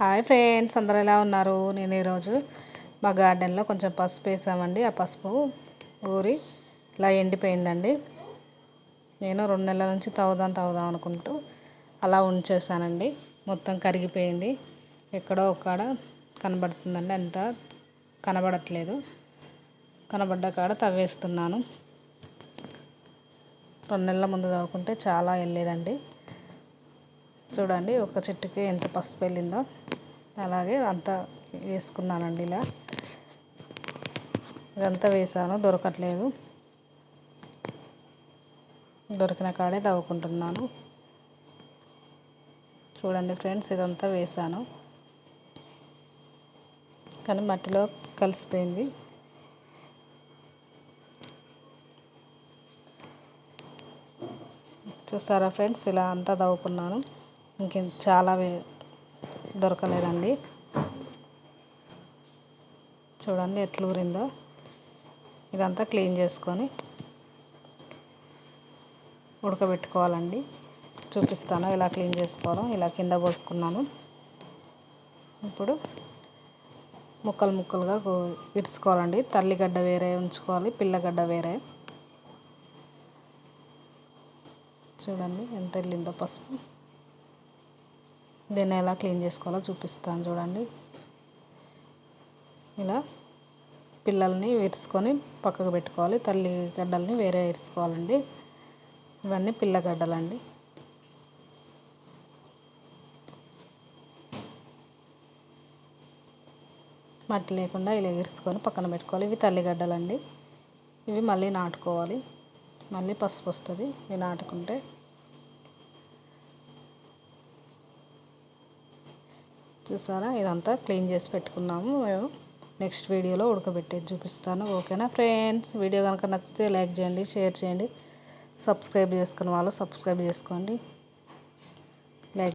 Hi friends అందరు ఎలా ఉన్నారు? నేను ఈరోజు మా గార్డెన్లో కొంచెం పసుపు వేసామండి. ఆ పసుపు ఊరి ఇలా ఎండిపోయిందండి. నేను రెండు నెలల నుంచి తవ్వుదాం తవ్వుదాం అనుకుంటూ అలా ఉంచేసానండి. మొత్తం కరిగిపోయింది. ఎక్కడో ఒక్కడ కనబడుతుందండి. అంత కనబడట్లేదు. కనబడ్డ కాడ తవ్వేస్తున్నాను. రెండు నెలల ముందు తవ్వుకుంటే చాలా వెళ్ళేదండి చూడండి ఒక చెట్టుకి ఎంత పసుపు వెళ్ళిందో. అలాగే అంతా వేసుకున్నానండి ఇలా. ఇదంతా వేసాను దొరకట్లేదు. దొరికిన కాడే తవ్వుకుంటున్నాను. చూడండి ఫ్రెండ్స్ ఇదంతా వేసాను. కానీ మట్టిలో కలిసిపోయింది. చూస్తారా ఫ్రెండ్స్ ఇలా అంతా తవ్వుకున్నాను. ఇంకేం చాలా దొరకలేదండి. చూడండి ఎట్లా ఊరిందో. ఇదంతా క్లీన్ చేసుకొని ఉడకబెట్టుకోవాలండి. చూపిస్తాను ఇలా క్లీన్ చేసుకోవడం ఇలా కింద పోసుకున్నాను. ఇప్పుడు ముక్కలు ముక్కలుగా విరుచుకోవాలండి తల్లిగడ్డ వేరే ఉంచుకోవాలి పిల్లగడ్డ వేరే. చూడండి ఎంత వెళ్ళిందో పసుపు. దీన్ని ఎలా క్లీన్ చేసుకోవాలో చూపిస్తాను చూడండి. ఇలా పిల్లల్ని విరుచుకొని పక్కకు పెట్టుకోవాలి. తల్లి గడ్డల్ని వేరే విరుచుకోవాలండి. ఇవన్నీ పిల్లగడ్డలండి మట్టి లేకుండా ఇలా విరుచుకొని పక్కన పెట్టుకోవాలి. ఇవి తల్లిగడ్డలండి ఇవి మళ్ళీ నాటుకోవాలి. మళ్ళీ పసుపు వస్తుంది. ఇవి నాటుకుంటే చూసారా? ఇదంతా క్లీన్ చేసి పెట్టుకున్నాము మేము. నెక్స్ట్ వీడియోలో ఉడకబెట్టేది చూపిస్తాను. ఓకేనా ఫ్రెండ్స్? వీడియో కనుక నచ్చితే లైక్ చేయండి షేర్ చేయండి. సబ్స్క్రైబ్ చేసుకున్న వాళ్ళు సబ్స్క్రైబ్ చేసుకోండి.